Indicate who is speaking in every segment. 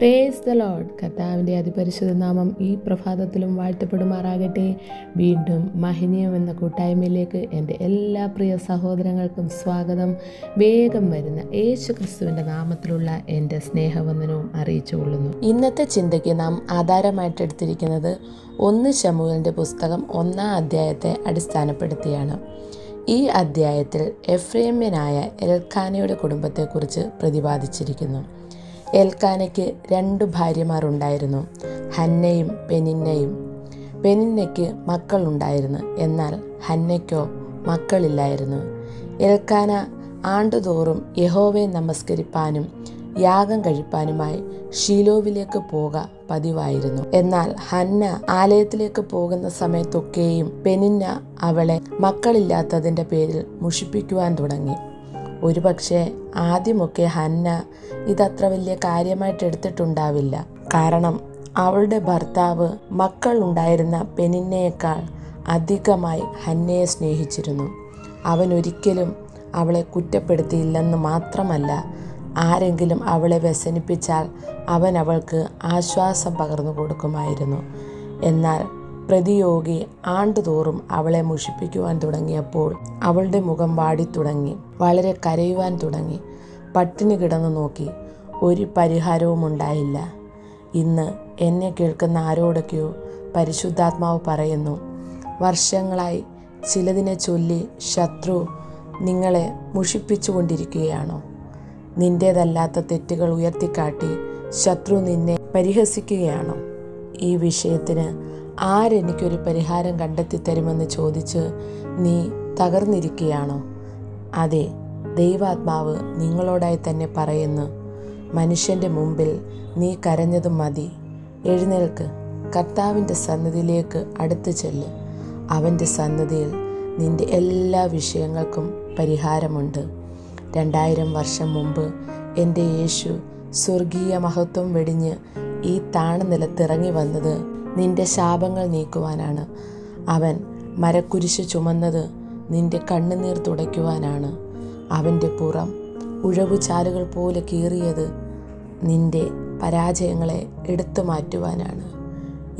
Speaker 1: Praise the load കർത്താവിന്റെ അതിപരിശുദ്ധ നാമം ഈ പ്രഭാതത്തിലും വാഴ്ത്തപ്പെടുമാറാകട്ടെ. വീണ്ടും മഹിനിയം എന്ന കൂട്ടായ്മയിലേക്ക് എന്റെ എല്ലാ പ്രിയ സഹോദരങ്ങൾക്കും സ്വാഗതം. വേഗം വരുന്ന യേശു ക്രിസ്തുവിന്റെ നാമത്തിലുള്ള എന്റെ സ്നേഹവന്ദനവും അറിയിച്ചു കൊള്ളുന്നു. ഇന്നത്തെ ചിന്തയ്ക്ക് നാം ആധാരമായിട്ടെടുത്തിരിക്കുന്നത് ഒന്ന് ശമുവിന്റെ പുസ്തകം ഒന്നാം അധ്യായത്തെ അടിസ്ഥാനപ്പെടുത്തിയാണ്. ഈ അധ്യായത്തിൽ എഫ്രേമ്യനായ എൽഖാനയുടെ കുടുംബത്തെക്കുറിച്ച് പ്രതിപാദിച്ചിരിക്കുന്നു. എൽക്കാനയ്ക്ക് രണ്ടു ഭാര്യമാരുണ്ടായിരുന്നു. ഹന്നയും പെനിന്നയും. പെനിന്നയ്ക്ക് മക്കളുണ്ടായിരുന്നു. എന്നാൽ ഹന്നയ്ക്കോ മക്കളില്ലായിരുന്നു. എൽക്കാന ആണ്ടുതോറും യഹോവയെ നമസ്കരിപ്പാനും യാഗം കഴിപ്പാനുമായി ഷീലോവിലേക്ക് പോക പതിവായിരുന്നു. എന്നാൽ ഹന്ന ആലയത്തിലേക്ക് പോകുന്ന സമയത്തൊക്കെയും പെനിന്ന അവളെ മക്കളില്ലാത്തതിന്റെ പേരിൽ മുഷിപ്പിക്കുവാൻ തുടങ്ങി. ഒരുപക്ഷെ ആദ്യമൊക്കെ ഹന്ന ഇതത്ര വലിയ കാര്യമായിട്ട് എടുത്തിട്ടുണ്ടാവില്ല. കാരണം അവളുടെ ഭർത്താവ് മക്കൾ ഉണ്ടായിരുന്ന പെനിന്നയേക്കാൾ അധികമായി ഹന്നയെ സ്നേഹിച്ചിരുന്നു. അവൻ ഒരിക്കലും അവളെ കുറ്റപ്പെടുത്തിയില്ലെന്ന് മാത്രമല്ല ആരെങ്കിലും അവളെ വ്യസനിപ്പിച്ചാൽ അവൻ അവൾക്ക് ആശ്വാസം പകർന്നു കൊടുക്കുമായിരുന്നു എന്നാൽ പ്രതിയോഗി ആണ്ടുതോറും അവളെ മുഷിപ്പിക്കുവാൻ തുടങ്ങിയപ്പോൾ അവളുടെ മുഖം വാടിത്തുടങ്ങി വളരെ കരയുവാൻ തുടങ്ങി. പട്ടിണി കിടന്നു നോക്കി ഒരു പരിഹാരവും ഉണ്ടായില്ല. ഇന്ന് എന്നെ കേൾക്കുന്ന ആരോടൊക്കെയോ പരിശുദ്ധാത്മാവ് പറയുന്നു വർഷങ്ങളായി ചിലതിനെ ചൊല്ലി ശത്രു നിങ്ങളെ മുഷിപ്പിച്ചുകൊണ്ടിരിക്കുകയാണോ? നിന്റേതല്ലാത്ത തെറ്റുകൾ ഉയർത്തിക്കാട്ടി ശത്രു നിന്നെ പരിഹസിക്കുകയാണോ? ഈ വിഷയത്തിന് ആരെനിക്കൊരു പരിഹാരം കണ്ടെത്തി തരുമെന്ന് ചോദിച്ച് നീ തകർന്നിരിക്കുകയാണോ? അതെ ദൈവാത്മാവ് നിങ്ങളോടായി തന്നെ പറയുന്നു. മനുഷ്യന്റെ മുമ്പിൽ നീ കരഞ്ഞതും മതി. എഴുന്നേൽക്ക് കർത്താവിന്റെ സന്നദ്ധിയിലേക്ക് അടുത്തു ചെല്ല്. അവന്റെ സന്നദ്ധിയിൽ നിന്റെ എല്ലാ വിഷയങ്ങൾക്കും പരിഹാരമുണ്ട്. രണ്ടായിരം വർഷം മുമ്പ് എന്റെ യേശു സ്വർഗീയ മഹത്വം വെടിഞ്ഞ് ഈ താണ നിലത്തിറങ്ങി വന്നത് നിന്റെ ശാപങ്ങൾ നീക്കുവാനാണ്. അവൻ മരക്കുരിശ് ചുമന്നത് നിന്റെ കണ്ണുനീർ തുടയ്ക്കുവാനാണ്. അവന്റെ പുറം ഉഴവുചാലുകൾ പോലെ കീറിയത് നിന്റെ പരാജയങ്ങളെ എടുത്തു മാറ്റുവാനാണ്.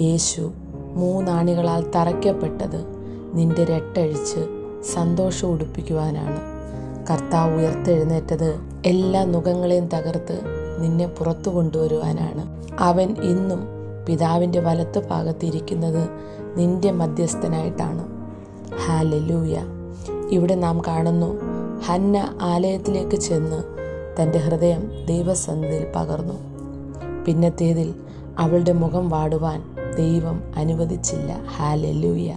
Speaker 1: യേശു മൂന്നാണികളാൽ തറയ്ക്കപ്പെട്ടത് നിന്റെ രട്ടഴിച്ച് സന്തോഷം ഉടുപ്പിക്കുവാനാണ്. കർത്താവ് ഉയർത്തെഴുന്നേറ്റത് എല്ലാ നുഖങ്ങളെയും തകർത്ത് നിന്നെ പുറത്തു കൊണ്ടുവരുവാനാണ്. അവൻ ഇന്നും പിതാവിന്റെ വലത്ത് ഭാഗത്തിരിക്കുന്നത് നിന്റെ മധ്യസ്ഥനായിട്ടാണ്. ഹാലലൂയ ഇവിടെ നാം കാണുന്നു ഹന്ന ആലയത്തിലേക്ക് ചെന്ന് തന്റെ ഹൃദയം ദൈവസന്ധിയിൽ പകർന്നു. പിന്നത്തേതിൽ അവളുടെ മുഖം വാടുവാൻ ദൈവം അനുവദിച്ചില്ല. ഹാലലൂയ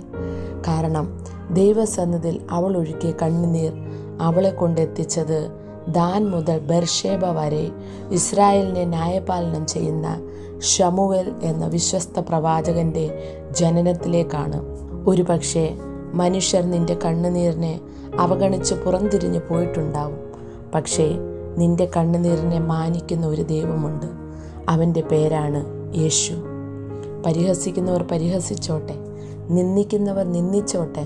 Speaker 1: കാരണം ദൈവസന്നിധിയിൽ അവൾ ഒഴുക്കിയ കണ്ണുനീർ അവളെ കൊണ്ടെത്തിച്ചത് ദാൻ മുതൽ ബെർഷേബ വരെ ഇസ്രായേലിനെ ന്യായപാലനം ചെയ്യുന്ന ഷമുവൽ എന്ന വിശ്വസ്ത പ്രവാചകന്റെ ജനനത്തിലേക്കാണ്. ഒരുപക്ഷെ മനുഷ്യർ നിന്റെ കണ്ണുനീരിനെ അവഗണിച്ച് പുറംതിരിഞ്ഞു പോയിട്ടുണ്ടാവും. പക്ഷേ നിന്റെ കണ്ണുനീരിനെ മാനിക്കുന്ന ഒരു ദൈവമുണ്ട്. അവന്റെ പേരാണ് യേശു. പരിഹസിക്കുന്നവർ പരിഹസിച്ചോട്ടെ. നിന്ദിക്കുന്നവർ നിന്ദിച്ചോട്ടെ.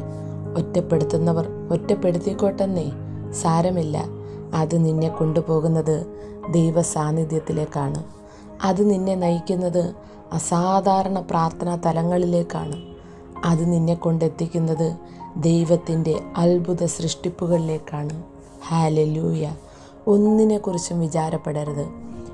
Speaker 1: ഒറ്റപ്പെടുത്തുന്നവർ ഒറ്റപ്പെടുത്തിക്കോട്ടെന്നേ സാരമില്ല. അത് നിന്നെ കൊണ്ടുപോകുന്നത് ദൈവ സാന്നിധ്യത്തിലേക്കാണ് അത് നിന്നെ നയിക്കുന്നത് അസാധാരണ പ്രാർത്ഥനാ തലങ്ങളിലേക്കാണ്. അത് നിന്നെ കൊണ്ടെത്തിക്കുന്നത് ദൈവത്തിന്റെ അത്ഭുത സൃഷ്ടിപ്പുകളിലേക്കാണ്. ഹാലലൂയ ഒന്നിനെക്കുറിച്ചും വിചാരപ്പെടരുത്.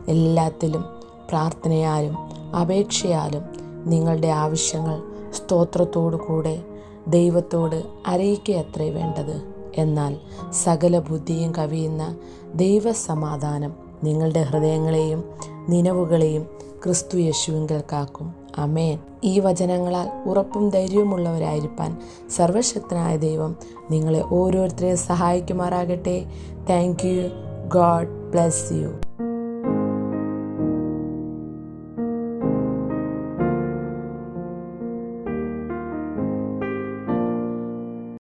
Speaker 1: എല്ലാത്തിലും പ്രാർത്ഥനയാലും അപേക്ഷയാലും നിങ്ങളുടെ ആവശ്യങ്ങൾ സ്തോത്രത്തോടു കൂടെ ദൈവത്തോട് അറിയിക്കയത്രേ വേണ്ടത്. എന്നാൽ സകല ബുദ്ധിയും കവിയുന്ന ദൈവസമാധാനം നിങ്ങളുടെ ഹൃദയങ്ങളെയും നിലവുകളെയും ക്രിസ്തു യേശുവിങ്കൽ കാക്കും. അമേൻ ഈ വചനങ്ങളാൽ ഉറപ്പും ധൈര്യവുമുള്ളവരായിരിക്കാൻ സർവശക്തനായ ദൈവം നിങ്ങളെ ഓരോരുത്തരെയും സഹായിക്കുമാറാകട്ടെ. Thank you God bless you